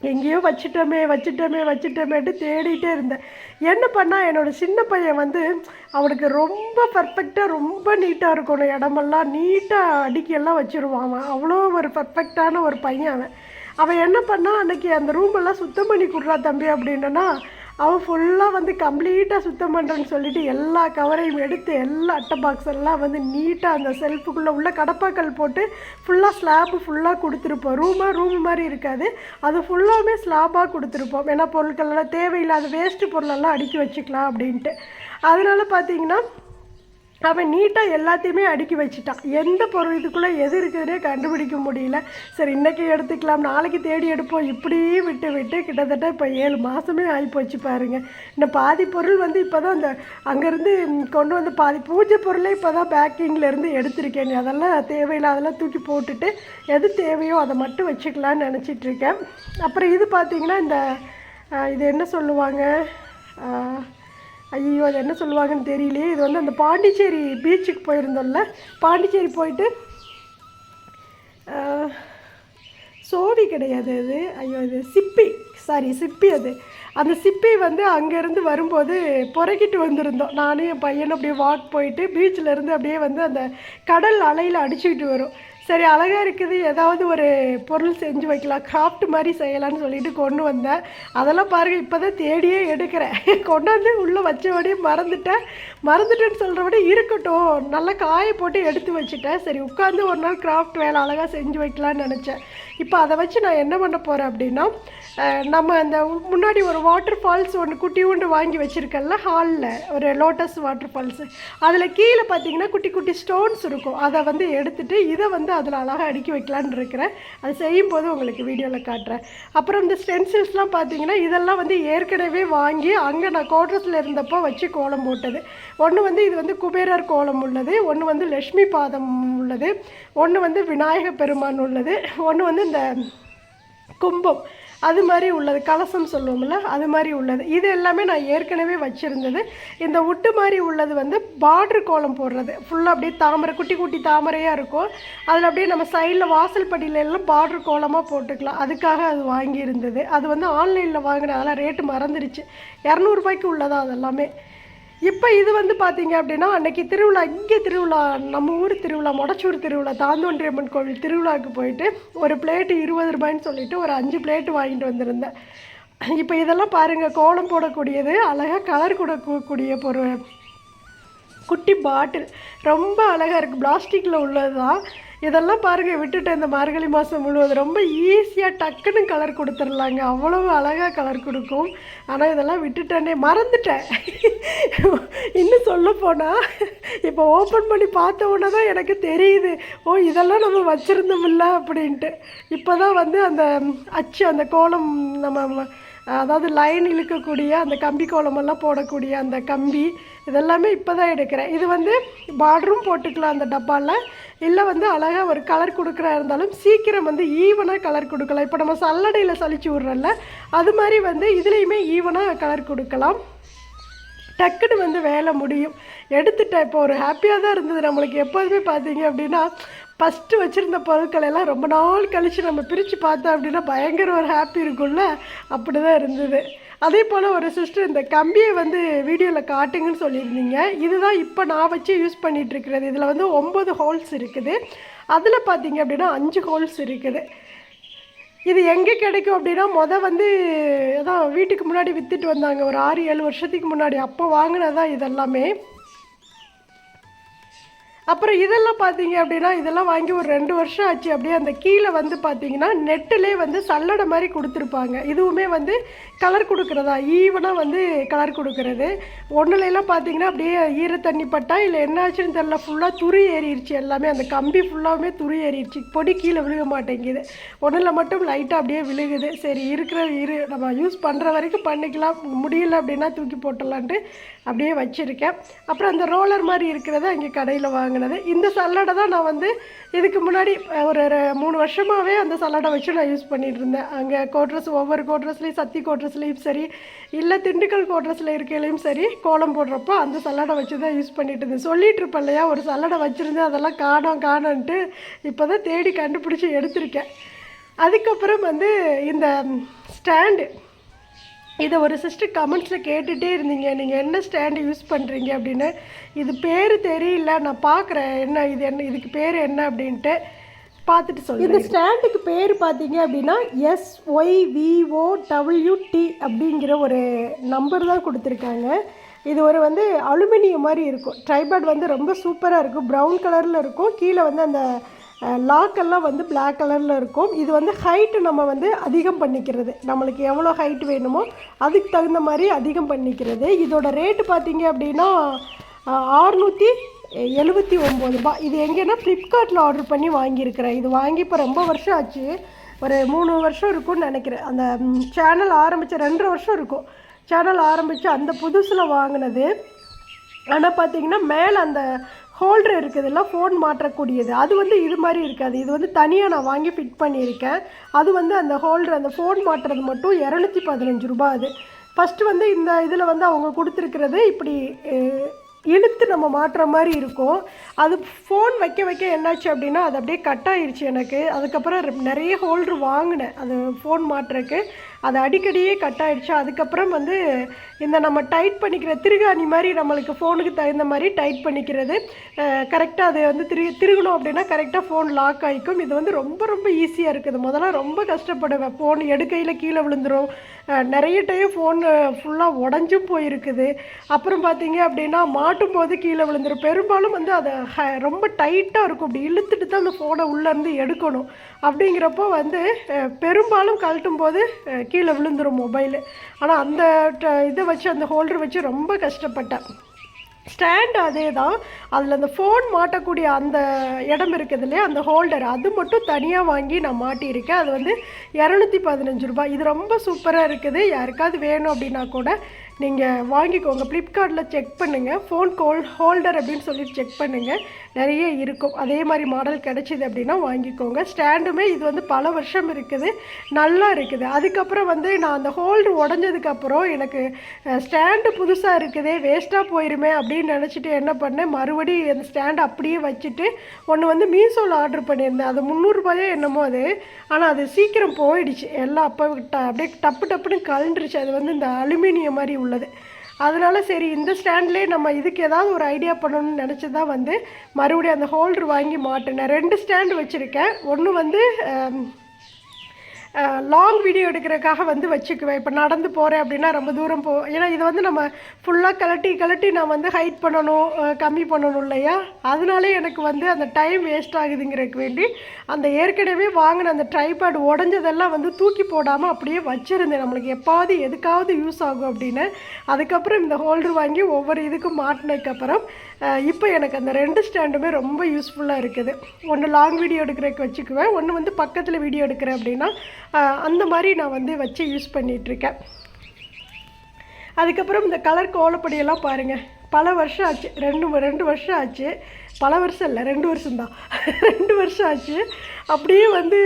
எங்கேயோ வச்சுட்டோமே வச்சுட்டோமே வச்சுட்டோமேட்டு தேடிட்டே இருந்தேன். என்ன பண்ணால் என்னோடய சின்ன பையன் வந்து அவனுக்கு ரொம்ப பர்ஃபெக்டாக ரொம்ப நீட்டாக இருக்கணும். இடமெல்லாம் நீட்டாக அடுக்கியெல்லாம் வச்சுருவான் அவன். அவ்வளோ ஒரு பர்ஃபெக்டான ஒரு பையன் அவன். அவன் என்ன பண்ணால் அன்னைக்கு அந்த ரூமெல்லாம் சுத்தம் பண்ணி கொடுறா தம்பி அப்படின்னா அவன் ஃபுல்லாக வந்து கம்ப்ளீட்டாக சுத்தம் பண்ணுறேன்னு சொல்லிட்டு எல்லா கவரையும் எடுத்து எல்லா அட்டை பாக்ஸ் எல்லாம் வந்து நீட்டாக அந்த செல்ஃபுக்குள்ளே உள்ள கடப்பாக்கல் போட்டு ஃபுல்லாக ஸ்லாப்பு ஃபுல்லாக கொடுத்துருப்போம். ரூமாக ரூம் மாதிரி இருக்காது. அது ஃபுல்லாகவே ஸ்லாபாக கொடுத்துருப்போம். ஏன்னா பொருட்கள் எல்லாம் தேவையில்லாத வேஸ்ட்டு பொருளெல்லாம் அடுக்கி வச்சுக்கலாம் அப்படின்ட்டு. அதனால பார்த்தீங்கன்னா அவன் நீட்டாக எல்லாத்தையுமே அடுக்கி வச்சுட்டான். எந்த பொருள் இதுக்குள்ளே எது இருக்குதுன்னே கண்டுபிடிக்க முடியல. சரி இன்றைக்கி எடுத்துக்கலாம். நாளைக்கு தேடி எடுப்போம். இப்படியே விட்டு விட்டு கிட்டத்தட்ட இப்போ ஏழு மாதமே ஆகிப்போச்சு பாருங்க. இந்த பாதி பொருள் வந்து இப்போ தான் அந்த அங்கேருந்து கொண்டு வந்து பாதி பூஜை பொருளே இப்போ தான் பேக்கிங்லேருந்து எடுத்திருக்கேன். அதெல்லாம் தேவையில்லாதெல்லாம் தூக்கி போட்டுட்டு எது தேவையோ அதை மட்டும் வச்சுக்கலான்னு நினச்சிட்ருக்கேன் அப்புறம் இது பார்த்திங்கன்னா இந்த இது என்ன சொல்லுவாங்க? ஐயோ அது என்ன சொல்லுவாங்கன்னு தெரியலையே. இது வந்து அந்த பாண்டிச்சேரி பீச்சுக்கு போயிருந்தோம்ல. பாண்டிச்சேரி போயிட்டு சோவி கிடையாது அது. ஐயோ இது சிப்பி. சாரி சிப்பி அது. அந்த சிப்பி வந்து அங்கேருந்து வரும்போது புறக்கிட்டு வந்திருந்தோம். நானும் என் பையனும் அப்படியே வாக் போயிட்டு பீச்சில் இருந்து அப்படியே வந்து அந்த கடல் அலையில் அடிச்சுக்கிட்டு வரும். சரி அழகாக இருக்குது. ஏதாவது ஒரு பொருள் செஞ்சு வைக்கலாம். கிராஃப்ட் மாதிரி செய்யலான்னு சொல்லிட்டு கொண்டு வந்தேன். அதெல்லாம் பாருங்கள் இப்போ தான் தேடியே எடுக்கிறேன். கொண்டு வந்து உள்ளே வச்சபடியே மறந்துட்டேன். மறந்துட்டேன்னு சொல்கிற விட இருக்கட்டும். நல்லா காய போட்டு எடுத்து வச்சுட்டேன். சரி உட்காந்து ஒரு நாள் கிராஃப்ட் வேலை அழகாக செஞ்சு வைக்கலான்னு நினச்சேன். இப்போ அதை வச்சு நான் என்ன பண்ண போகிறேன் அப்படின்னா நம்ம அந்த முன்னாடி ஒரு வாட்டர் ஃபால்ஸ் ஒன்று குட்டி உண்டு வாங்கி வச்சுருக்கல ஹாலில் ஒரு லோட்டஸ் வாட்டர் ஃபால்ஸு அதில் கீழே பார்த்தீங்கன்னா குட்டி குட்டி ஸ்டோன்ஸ் இருக்கும். அதை வந்து எடுத்துட்டு இதை வந்து அதில் அழகாக அடுக்கி வைக்கலான் இருக்கிறேன். அது செய்யும் போது உங்களுக்கு வீடியோவில் காட்டுறேன். அப்புறம் இந்த ஸ்டென்சில்ஸ்லாம் பார்த்தீங்கன்னா இதெல்லாம் வந்து ஏற்கனவே வாங்கி அங்கே நான் கோட்ரஸில் இருந்தப்போ வச்சு கோலம் போட்டது. ஒன்று வந்து இது வந்து குபேரர் கோலம் உள்ளது ஒன்று வந்து லக்ஷ்மி பாதம் உள்ளது. ஒன்று வந்து விநாயக பெருமான் உள்ளது ஒன்று வந்து இந்த கும்பம். அது மாதிரி உள்ளது கலசம் சொல்லுவோம்ல அது மாதிரி உள்ளது. இது எல்லாமே நான் ஏற்கனவே வச்சுருந்தது. இந்த உட்டு மாதிரி உள்ளது வந்து பார்ட்ரு கோலம் போடுறது. ஃபுல்லாக அப்படியே தாமரை குட்டி குட்டி தாமரையாக இருக்கும். அதில் அப்படியே நம்ம சைடில் வாசல் படியில எல்லாம் பார்ட்ரு கோலமாக போட்டுக்கலாம். அதுக்காக அது வாங்கியிருந்தது. அது வந்து ஆன்லைனில் வாங்கினேன் அதெல்லாம் ரேட்டு மறந்துடுச்சு இரநூறுபாய்க்கு உள்ளதா அதெல்லாமே. இப்போ இது வந்து பார்த்தீங்க அப்படின்னா அன்னைக்கு திருவிழா இங்கே திருவிழா நம்ம ஊர் திருவிழா மொடச்சூர் திருவிழா தாந்தோன்றியம்மன் கோவில் திருவிழாவுக்கு போயிட்டு ஒரு பிளேட்டு இருபது ரூபாய்ன்னு சொல்லிட்டு ஒரு அஞ்சு பிளேட்டு வாங்கிட்டு வந்திருந்தேன். இப்போ இதெல்லாம் பாருங்கள் கோலம் போடக்கூடியது அழகாக கலர் கொடுக்கக்கூடிய பொருள். குட்டி பாட்டில் ரொம்ப அழகாக இருக்குது பிளாஸ்டிக்கில் உள்ளது தான் இதெல்லாம் பாருங்கள் விட்டுட்டேன் இந்த மார்கழி மாதம் முழுவதும் ரொம்ப ஈஸியாக டக்குன்னு கலர் கொடுத்துர்லாங்க. அவ்வளவு அழகாக கலர் கொடுக்கும். ஆனால் இதெல்லாம் விட்டுட்டேனே மறந்துட்டேன். இன்னும் சொல்ல போனால் இப்போ ஓப்பன் பண்ணி பார்த்த உடனே தான் எனக்கு தெரியுது. ஓ இதெல்லாம் நம்ம வச்சுருந்தோம்ல அப்படின்ட்டு. இப்போ தான் வந்து அந்த அச்சு அந்த கோலம் நம்ம அதாவது லைன் இழுக்கக்கூடிய அந்த கம்பி கோலமெல்லாம் போடக்கூடிய அந்த கம்பி இதெல்லாமே இப்போ தான் எடுக்கிறேன். இது வந்து பார்டரும் போட்டுக்கலாம் அந்த டப்பாவில் இல்லை வந்து அழகாக ஒரு கலர் கொடுக்குறா இருந்தாலும் சீக்கிரம் வந்து ஈவனாக கலர் கொடுக்கலாம். இப்போ நம்ம சல்லடையில் சளிச்சு விட்றோம்ல அது மாதிரி வந்து இதுலேயுமே ஈவனாக கலர் கொடுக்கலாம். டக்குன்னு வந்து வேலை முடியும். எடுத்துட்டேன். இப்போ ஒரு ஹாப்பியாக தான் இருந்தது. நம்மளுக்கு எப்போதுமே பார்த்தீங்க அப்படின்னா ஃபஸ்ட்டு வச்சுருந்த பொருட்கள் எல்லாம் ரொம்ப நாள் கழித்து நம்ம பிரித்து பார்த்தோம் அப்படின்னா பயங்கர ஒரு ஹாப்பி இருக்கும்ல? அப்படி தான் இருந்தது. அதே போல் ஒரு சிஸ்டர் இந்த கம்பியை வந்து வீடியோவில் காட்டுங்கன்னு சொல்லியிருந்தீங்க. இதுதான் இப்போ நான் வச்சு யூஸ் பண்ணிகிட்ருக்கிறது இதில் வந்து ஒம்பது ஹோல்ஸ் இருக்குது. அதில் பார்த்தீங்க அப்படின்னா அஞ்சு ஹோல்ஸ் இருக்குது. இது எங்கே கிடைக்கும் அப்படின்னா மொதல் வந்து அதான் வீட்டுக்கு முன்னாடி விற்றுட்டு வந்தாங்க. ஒரு ஆறு ஏழு வருஷத்துக்கு முன்னாடி. அப்போ வாங்கினதான் இதெல்லாமே. அப்புறம் இதெல்லாம் பார்த்தீங்க அப்படின்னா இதெல்லாம் வாங்கி ஒரு ரெண்டு வருஷம் ஆச்சு. அப்படியே அந்த கீழே வந்து பார்த்தீங்கன்னா நெட்டிலே வந்து சல்லடை மாதிரி கொடுத்துருப்பாங்க. இதுவுமே வந்து கலர் கொடுக்குறதா? ஈவனாக வந்து கலர் கொடுக்குறது. ஒன்றுலாம் பார்த்தீங்கன்னா அப்படியே ஈர தண்ணி பட்டா இல்லை என்ன ஆச்சுன்னு தெரில ஃபுல்லாக துரு ஏறிடுச்சு எல்லாமே. அந்த கம்பி ஃபுல்லாகவுமே துரு ஏறிடுச்சு. பொடி கீழே விழுக மாட்டேங்குது. ஒன்றில் மட்டும் லைட்டாக அப்படியே விழுகுது. சரி இருக்கிற இரு நம்ம யூஸ் பண்ணுற வரைக்கும் பண்ணிக்கலாம். முடியல அப்படின்னா தூக்கி போட்டுடலான்ட்டு அப்படியே வச்சுருக்கேன். அப்புறம் அந்த ரோலர் மாதிரி இருக்கிறத அங்கே கடையில் வாங்கினது. இந்த சல்லடை தான் நான் வந்து இதுக்கு முன்னாடி ஒரு ரெ- மூணு வருஷமாகவே அந்த சல்லடை வச்சு நான் யூஸ் பண்ணிட்டு இருந்தேன் அங்கே கோட்ரஸ் ஒவ்வொரு கோட்ரஸ்லேயும் சத்தி கோட்ரஸ்லேயும் சரி இல்லை திண்டுக்கல் கோட்ரஸில் இருக்கையிலையும் சரி கோலம் போடுறப்போ அந்த சல்லடை வச்சு தான் யூஸ் பண்ணிட்டு இருந்தேன் சொல்லிட்டு இருப்பேன் இல்லையா ஒரு சல்லடை வச்சுருந்தேன் அதெல்லாம் காணோம் காணோன்ட்டு இப்போ தான் தேடி கண்டுபிடிச்சி எடுத்திருக்கேன். அதுக்கப்புறம் வந்து இந்த ஸ்டாண்டு இதை ஒரு சிஸ்டர் கமெண்ட்ஸில் கேட்டுகிட்டே இருந்தீங்க. நீங்கள் என்ன ஸ்டாண்டு யூஸ் பண்ணுறீங்க அப்படின்னு. இது பேர் தெரியல. நான் பார்க்குறேன். என்ன இது என்ன இதுக்கு பேர் என்ன அப்படின்ட்டு பார்த்துட்டு சொல்லுங்கள் இந்த ஸ்டாண்டுக்கு பேர் பார்த்தீங்க அப்படின்னா எஸ்ஒய்விஓ டபிள்யூடி அப்படிங்கிற ஒரு நம்பர் தான் கொடுத்துருக்காங்க. இது ஒரு வந்து அலுமினியம் மாதிரி இருக்கும். ட்ரைபேட் வந்து ரொம்ப சூப்பராக இருக்கும். ப்ரௌன் கலரில் இருக்கும். கீழே வந்து அந்த லாக்கெல்லாம் வந்து பிளாக் கலரில் இருக்கும். இது வந்து ஹைட்டு நம்ம வந்து அதிகம் பண்ணிக்கிறது. நம்மளுக்கு எவ்வளோ ஹைட் வேணுமோ அதுக்கு தகுந்த மாதிரி அதிகம் பண்ணிக்கிறது. இதோட ரேட்டு பார்த்தீங்க அப்படின்னா ஆறுநூற்றி எழுபத்தி ஒம்பது ரூபாய் இது எங்கேன்னா ஃப்ளிப்கார்ட்டில் ஆர்டர் பண்ணி வாங்கியிருக்கிறேன். இது வாங்கி இப்போ ரொம்ப வருஷம் ஆச்சு. ஒரு மூணு வருஷம் இருக்கும்னு நினைக்கிறேன். அந்த சேனல் ஆரம்பித்த ரெண்டரை வருஷம் இருக்கும். சேனல் ஆரம்பித்து அந்த புதுசில் வாங்கினது. ஆனால் பார்த்தீங்கன்னா மேலே அந்த ஹோல்டர் இருக்குதுல்ல ஃபோன் மாற்றக்கூடியது. அது வந்து இது மாதிரி இருக்காது. இது வந்து தனியாக நான் வாங்கி ஃபிட் பண்ணியிருக்கேன். அது வந்து அந்த ஹோல்டர் அந்த ஃபோன் மாட்டுறது மட்டும் இரநூத்தி பதினஞ்சு ரூபா அது. ஃபஸ்ட்டு வந்து இந்த இதில் வந்து அவங்க கொடுத்துருக்கிறது இப்படி இழுத்து நம்ம மாட்டுற மாதிரி இருக்கும். அது ஃபோன் வைக்க வைக்க என்னாச்சு அப்படின்னா அது அப்படியே கட் ஆயிருச்சு எனக்கு. அதுக்கப்புறம் நிறைய ஹோல்டர் வாங்கினேன். அது ஃபோன் மாட்டுறதுக்கு அது அடிக்கடியே கட் ஆகிடுச்சு அதுக்கப்புறம் வந்து இந்த நம்ம டைட் பண்ணிக்கிற திருகாணி மாதிரி நம்மளுக்கு ஃபோனுக்கு தகுந்த மாதிரி டைட் பண்ணிக்கிறது. கரெக்டாக அது வந்து திரு திருகணும் அப்படின்னா கரெக்டாக ஃபோன் லாக் ஆகிக்கும். இது வந்து ரொம்ப ரொம்ப ஈஸியாக இருக்குது. முதல்ல ரொம்ப கஷ்டப்படுவேன். ஃபோன் எடுக்கையில் கீழே விழுந்துடும் நிறைய டைம் ஃபோன் ஃபுல்லாக உடஞ்சும் போயிருக்குது. அப்புறம் பார்த்தீங்க அப்படின்னா மாட்டும் போது கீழே விழுந்துடும் பெரும்பாலும் வந்து அதை ஹ- ரொம்ப டைட்டாக இருக்கும். அப்படி இழுத்துட்டு தான் அந்த ஃபோனை உள்ளேருந்து எடுக்கணும். அப்படிங்கிறப்போ வந்து பெரும்பாலும் கழட்டும் போது கீழே விழுந்துடும் மொபைலு ஆனால் அந்த ட- இதை வச்சு அந்த ஹோல்டர் வச்சு ரொம்ப கஷ்டப்பட்டேன். ஸ்டாண்ட் அதே தான் அதில் அந்த ஃபோன் மாட்டக்கூடிய அந்த இடம் இருக்குது இல்லையா அந்த ஹோல்டர் அது மட்டும் தனியாக வாங்கி நான் மாட்டியிருக்கேன். அது வந்து இரநூத்தி பதினஞ்சு ரூபாய். இது ரொம்ப சூப்பராக இருக்குது. யாருக்காவது வேணும் அப்படின்னா கூட நீங்கள் வாங்கிக்கோங்க. ஃப்ளிப்கார்ட்டில் செக் பண்ணுங்கள் ஃபோன் கோல் ஹோல்டர் அப்படின்னு சொல்லிட்டு செக் பண்ணுங்கள் நிறைய இருக்கும். அதே மாதிரி மாடல் கிடச்சிது அப்படின்னா வாங்கிக்கோங்க. ஸ்டாண்டுமே இது வந்து பல வருஷம் இருக்குது. நல்லா இருக்குது. அதுக்கப்புறம் வந்து நான் அந்த ஹோல்டு உடஞ்சதுக்கப்புறம் எனக்கு ஸ்டாண்டு புதுசாக இருக்குதே வேஸ்ட்டாக போயிருமே அப்படின்னு நினச்சிட்டு என்ன பண்ணேன்? மறுபடி அந்த ஸ்டாண்டு அப்படியே வச்சுட்டு ஒன்று வந்து மீஷோவில் ஆர்டர் பண்ணியிருந்தேன். அது முந்நூறுபாயோ என்னமோ அது. ஆனால் அது சீக்கிரம் போயிடுச்சு. எல்லாம் அப்போ ட- அப்படியே டப்பு டப்புன்னு கலண்டுருச்சு அது வந்து இந்த அலுமினியம் மாதிரி உள்ளது. அதனால சரி இந்த ஸ்டாண்ட்லேயே நம்ம இதுக்கு ஏதாவது ஒரு ஐடியா பண்ணணும்னு நினச்சி தான் வந்து மறுபடியும் அந்த ஹோல்டர் வாங்கி மாட்டினேன். ரெண்டு ஸ்டாண்டு வச்சுருக்கேன். ஒன்று வந்து லாங் வீடியோ எடுக்கிறதுக்காக வந்து வச்சுக்குவேன். இப்போ நடந்து போகிறேன் அப்படின்னா ரொம்ப தூரம் போ ஏன்னா இதை வந்து நம்ம ஃபுல்லாக கலட்டி கலட்டி நான் வந்து ஹைட் பண்ணணும் கம்மி பண்ணணும் இல்லையா? அதனாலே எனக்கு வந்து அந்த டைம் வேஸ்ட் ஆகுதுங்கிறதுக்கு வேண்டி அந்த ஏற்கனவே வாங்கின அந்த ட்ரைபேட் உடஞ்சதெல்லாம் வந்து தூக்கி போடாமல் அப்படியே வச்சுருந்தேன். நம்மளுக்கு எப்பாவது எதுக்காவது யூஸ் ஆகும் அப்படின்னு. அதுக்கப்புறம் இந்த ஹோல்டர் வாங்கி ஒவ்வொரு இதுக்கும் மாட்டினதுக்கப்புறம் இப்போ எனக்கு அந்த ரெண்டு ஸ்டாண்டுமே ரொம்ப யூஸ்ஃபுல்லாக இருக்குது. ஒன்று லாங் வீடியோ எடுக்கிறதுக்கு வச்சுக்குவேன். ஒன்று வந்து பக்கத்தில் வீடியோ எடுக்கிறேன் அப்படின்னா அந்த மாதிரி நான் வந்து வச்சு யூஸ் பண்ணிகிட்ருக்கேன் அதுக்கப்புறம் இந்த கலர் கோலப்படியெல்லாம் பாருங்கள் பல வருஷம் ஆச்சு. ரெண்டு ரெண்டு வருஷம் ஆச்சு. பல வருஷம் இல்லை ரெண்டு வருஷம்தான். ரெண்டு வருஷம் ஆச்சு. அப்படியே வந்து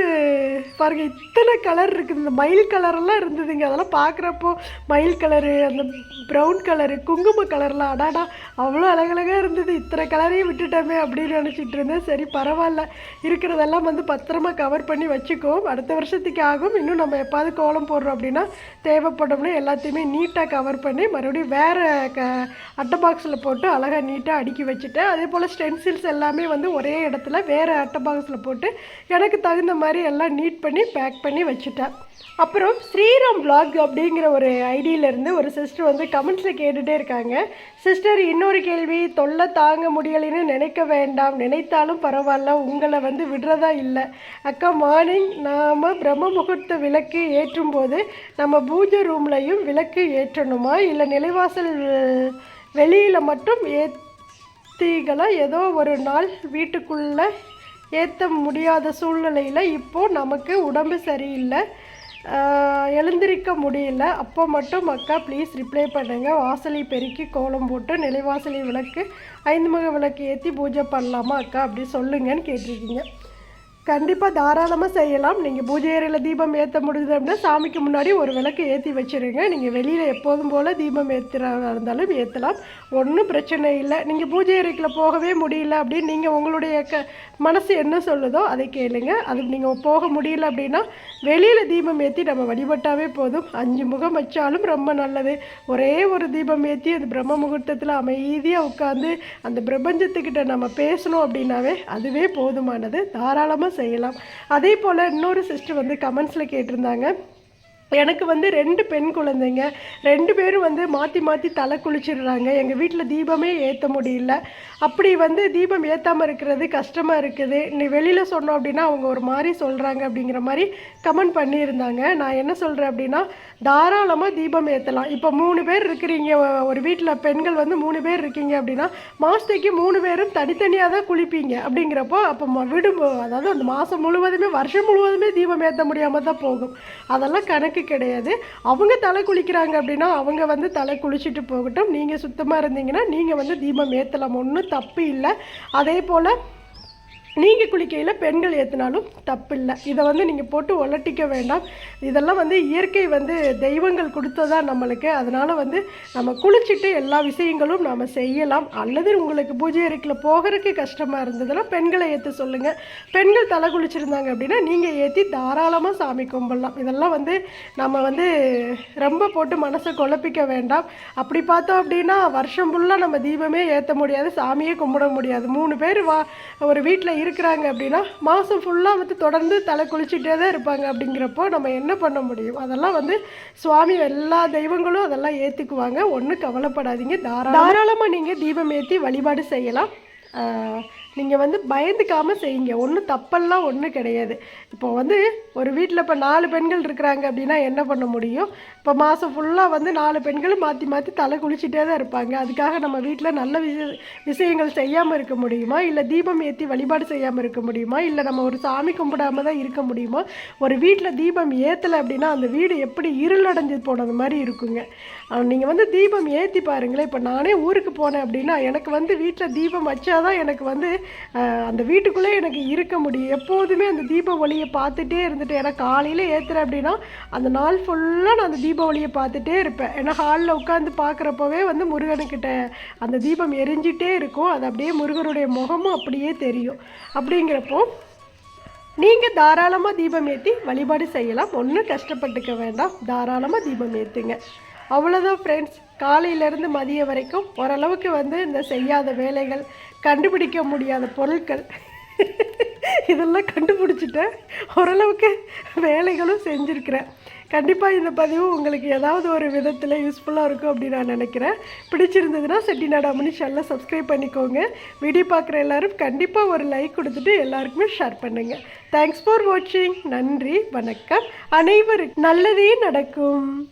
பாருங்கள் இத்தனை கலர் இருக்குது. இந்த மயில் கலரெல்லாம் இருந்ததுங்க அதெல்லாம் பார்க்குறப்போ மயில் கலரு அந்த ப்ரௌன் கலரு குங்கும கலர்லாம் அடாடா அவ்வளோ அழகழகாக இருந்தது. இத்தனை கலரையும் விட்டுட்டோமே அப்படின்னு நினச்சிட்டு இருந்தேன். சரி பரவாயில்ல. இருக்கிறதெல்லாம் வந்து பத்திரமா கவர் பண்ணி வச்சுக்குவோம் அடுத்த வருஷத்துக்கு ஆகும். இன்னும் நம்ம எப்பாவது கோலம் போடுறோம் அப்படின்னா தேவைப்படும்னு எல்லாத்தையுமே நீட்டாக கவர் பண்ணி மறுபடியும் வேறு க அட்டை பாக்ஸில் போட்டு அழகாக நீட்டாக அடுக்கி வச்சுட்டேன். அதே போல் பென்சில்ஸ் எல்லாமே வந்து ஒரே இடத்துல வேறு அட்டை பாக்ஸில் போட்டு எனக்கு தகுந்த மாதிரி எல்லாம் நீட் பண்ணி பேக் பண்ணி வச்சுட்டேன். அப்புறம் ஸ்ரீராம் பிளாக் அப்படிங்கிற ஒரு ஐடியிலேருந்து ஒரு சிஸ்டர் வந்து கமெண்ட்ஸில் கேட்டுகிட்டே இருக்காங்க. சிஸ்டர் இன்னொரு கேள்வி தொல்லை தாங்க முடியலைன்னு நினைக்க வேண்டாம். நினைத்தாலும் பரவாயில்ல உங்களை வந்து விடுறதா இல்லை. அக்கா மார்னிங் நாம் பிரம்ம முகூர்த்த விளக்கு ஏற்றும் போது நம்ம பூஜை ரூம்லையும் விளக்கு ஏற்றணுமா? இல்லை நிலைவாசல் வெளியில் மட்டும் ஏத்திகளா ஏதோ ஒரு நாள் வீட்டுக்குள்ளே ஏற்ற முடியாத சூழ்நிலையில் இப்போது நமக்கு உடம்பு சரியில்லை. எழுந்திருக்க முடியல. அப்போ மட்டும் அக்கா ப்ளீஸ் ரிப்ளை பண்ணுங்கள் வாசலை பெருக்கி கோலம் போட்டு நிலைவாசலை விளக்கு ஐந்து முக விளக்கு ஏற்றி பூஜை பண்ணலாமா அக்கா? அப்படி சொல்லுங்கன்னு கேட்டிருக்கீங்க. கண்டிப்பாக தாராளமாக செய்யலாம். நீங்கள் பூஜை அறையில் தீபம் ஏற்ற முடியுது அப்படின்னா சாமிக்கு முன்னாடி ஒரு விளக்கு ஏற்றி வச்சிருங்க. நீங்கள் வெளியில் எப்போதும் போல் தீபம் ஏற்றுறதா இருந்தாலும் ஏற்றலாம் ஒன்றும் பிரச்சனை இல்லை. நீங்கள் பூஜை அறைக்குள்ள போகவே முடியல அப்படின்னு நீங்கள் உங்களுடைய க மனசு என்ன சொல்லுதோ அதை கேளுங்க. அது நீங்கள் போக முடியல அப்படின்னா வெளியில் தீபம் ஏற்றி நம்ம வழிபட்டாவே போதும். அஞ்சு முகம் வச்சாலும் ரொம்ப நல்லது. ஒரே ஒரு தீபம் ஏற்றி அந்த பிரம்ம முகூர்த்தத்தில் அமைதியாக உட்காந்து அந்த பிரபஞ்சத்துக்கிட்ட நம்ம பேசணும் அப்படின்னாவே அதுவே போதுமானது. தாராளமாக செய்யலாம். அதே போல் இன்னொரு சிஸ்டர் வந்து கமெண்ட்ஸில் கேட்டிருந்தாங்க. எனக்கு வந்து ரெண்டு பெண் குழந்தைங்க. ரெண்டு பேரும் வந்து மாற்றி மாற்றி தலை குளிச்சிடுறாங்க. எங்கள் வீட்டில் தீபமே ஏற்ற முடியல. அப்படி வந்து தீபம் ஏற்றாமல் இருக்கிறது கஷ்டமாக இருக்குது. நீ வெளியில் சொன்னோம் அப்படின்னா அவங்க ஒரு மாதிரி சொல்கிறாங்க அப்படிங்கிற மாதிரி கமெண்ட் பண்ணியிருந்தாங்க. நான் என்ன சொல்கிறேன் அப்படின்னா தாராளமாக தீபம் ஏற்றலாம் இப்போ மூணு பேர் இருக்கிறீங்க. ஒரு வீட்டில் பெண்கள் வந்து மூணு பேர் இருக்கீங்க அப்படின்னா மாதத்துக்கு மூணு பேரும் தனித்தனியாக தான் குளிப்பீங்க அப்படிங்கிறப்போ அப்போ ம- விடும் அதாவது அந்த மாதம் முழுவதுமே வருஷம் முழுவதுமே தீபம் ஏற்ற முடியாமல் தான் போகும். அதெல்லாம் கணக்கு கிடையாது. அவங்க தலை குளிக்கிறாங்க அப்படின்னா அவங்க வந்து தலை குளிச்சுட்டு போகட்டும். நீங்கள் சுத்தமாக இருந்தீங்கன்னா நீங்கள் வந்து தீபம் ஏற்றலாம் ஒன்றும் தப்பு இல்லை. அதே போல் நீங்கள் குளிக்கையில் பெண்கள் ஏற்றினாலும் தப்பில்லை. இதை வந்து நீங்கள் போட்டு ஒலட்டிக்க வேண்டாம். இதெல்லாம் வந்து இயற்கை வந்து தெய்வங்கள் கொடுத்ததா நம்மளுக்கு. அதனால் வந்து நம்ம குளிச்சுட்டு எல்லா விஷயங்களும் நாம் செய்யலாம். அல்லது உங்களுக்கு பூஜை அறிக்கையில் போகிறதுக்கு கஷ்டமாக இருந்ததுன்னா பெண்களை ஏற்ற சொல்லுங்கள் பெண்கள் தலை குளிச்சிருந்தாங்க அப்படின்னா நீங்கள் ஏற்றி தாராளமாக சாமி கும்பிடலாம். இதெல்லாம் வந்து நம்ம வந்து ரொம்ப போட்டு மனசை குழப்பிக்க வேண்டாம். அப்படி பார்த்தோம் அப்படின்னா வருஷம் ஃபுல்லாக நம்ம தீபமே ஏற்ற முடியாது. சாமியே கும்பிட முடியாது. மூணு பேர் வா ஒரு வீட்டில் இருக்கிறாங்க அப்படின்னா மாதம் ஃபுல்லாக வந்து தொடர்ந்து தலை குளிச்சுட்டே தான் இருப்பாங்க அப்படிங்கிறப்போ நம்ம என்ன பண்ண முடியும்? அதெல்லாம் வந்து சுவாமி எல்லா தெய்வங்களும் அதெல்லாம் ஏற்றுக்குவாங்க ஒன்றும் கவலைப்படாதீங்க. தாரா தாராளமாக நீங்கள் தீபம் ஏற்றி வழிபாடு செய்யலாம். நீங்கள் வந்து பயந்துக்காமல் செய்யுங்க. ஒன்றும் தப்பெல்லாம் ஒன்றும் கிடையாது. இப்போ வந்து ஒரு வீட்டில் இப்போ நாலு பெண்கள் இருக்கிறாங்க அப்படின்னா என்ன பண்ண முடியும்? இப்போ மாதம் ஃபுல்லாக வந்து நாலு பெண்களும் மாற்றி மாற்றி தலை குளிச்சுட்டே தான் இருப்பாங்க. அதுக்காக நம்ம வீட்டில் நல்ல விஷய விஷயங்கள் செய்யாமல் இருக்க முடியுமா? இல்லை தீபம் ஏற்றி வழிபாடு செய்யாமல் இருக்க முடியுமா? இல்லை நம்ம ஒரு சாமி கும்பிடாம தான் இருக்க முடியுமா? ஒரு வீட்டில் தீபம் ஏற்றலை அப்படின்னா அந்த வீடு எப்படி இருளடைஞ்சு போனது மாதிரி இருக்குங்க. நீங்கள் வந்து தீபம் ஏற்றி பாருங்களேன். இப்போ நானே ஊருக்கு போனேன் அப்படின்னா எனக்கு வந்து வீட்டில் தீபம் வச்சாதான் எனக்கு வந்து அந்த வீட்டுக்குள்ளே எனக்கு இருக்க முடியும். எப்போதுமே அந்த தீப ஒளியை பார்த்துட்டே இருந்துட்டு ஏன்னா காலையில் ஏற்றுறேன் அப்படின்னா அந்த நாள் ஃபுல்லாக நான் அந்த தீப ஒளியை பார்த்துட்டே இருப்பேன். ஏன்னா ஹாலில் உட்காந்து பார்க்குறப்பவே வந்து முருகனுக்கிட்ட அந்த தீபம் எரிஞ்சிட்டே இருக்கும். அது அப்படியே முருகனுடைய முகமும் அப்படியே தெரியும். அப்படிங்கிறப்போ நீங்கள் தாராளமாக தீபம் ஏற்றி வழிபாடு செய்யலாம். ஒன்றும் கஷ்டப்பட்டுக்க வேண்டாம். தாராளமாக தீபம் ஏற்றுங்க அவ்வளோதான் ஃப்ரெண்ட்ஸ் காலையிலேருந்து மதியம் வரைக்கும் ஓரளவுக்கு வந்து இந்த செய்யாத வேலைகள் கண்டுபிடிக்க முடியாத பொருட்கள். இதெல்லாம் கண்டுபிடிச்சிட்டேன். ஓரளவுக்கு வேலைகளும் செஞ்சுருக்கிறேன். கண்டிப்பாக இந்த பதிவு உங்களுக்கு ஏதாவது ஒரு விதத்தில் யூஸ்ஃபுல்லாக இருக்கும் அப்படின்னு நான் நினைக்கிறேன். பிடிச்சிருந்ததுன்னா செட்டிநாடா அம்மனி சேனலை சப்ஸ்கிரைப் பண்ணிக்கோங்க. வீடியோ பார்க்குற எல்லோரும் கண்டிப்பாக ஒரு லைக் கொடுத்துட்டு எல்லாருக்குமே ஷேர் பண்ணுங்கள் தேங்க்ஸ் ஃபார் வாட்சிங் நன்றி வணக்கம். அனைவருக்கு நல்லதே நடக்கும்.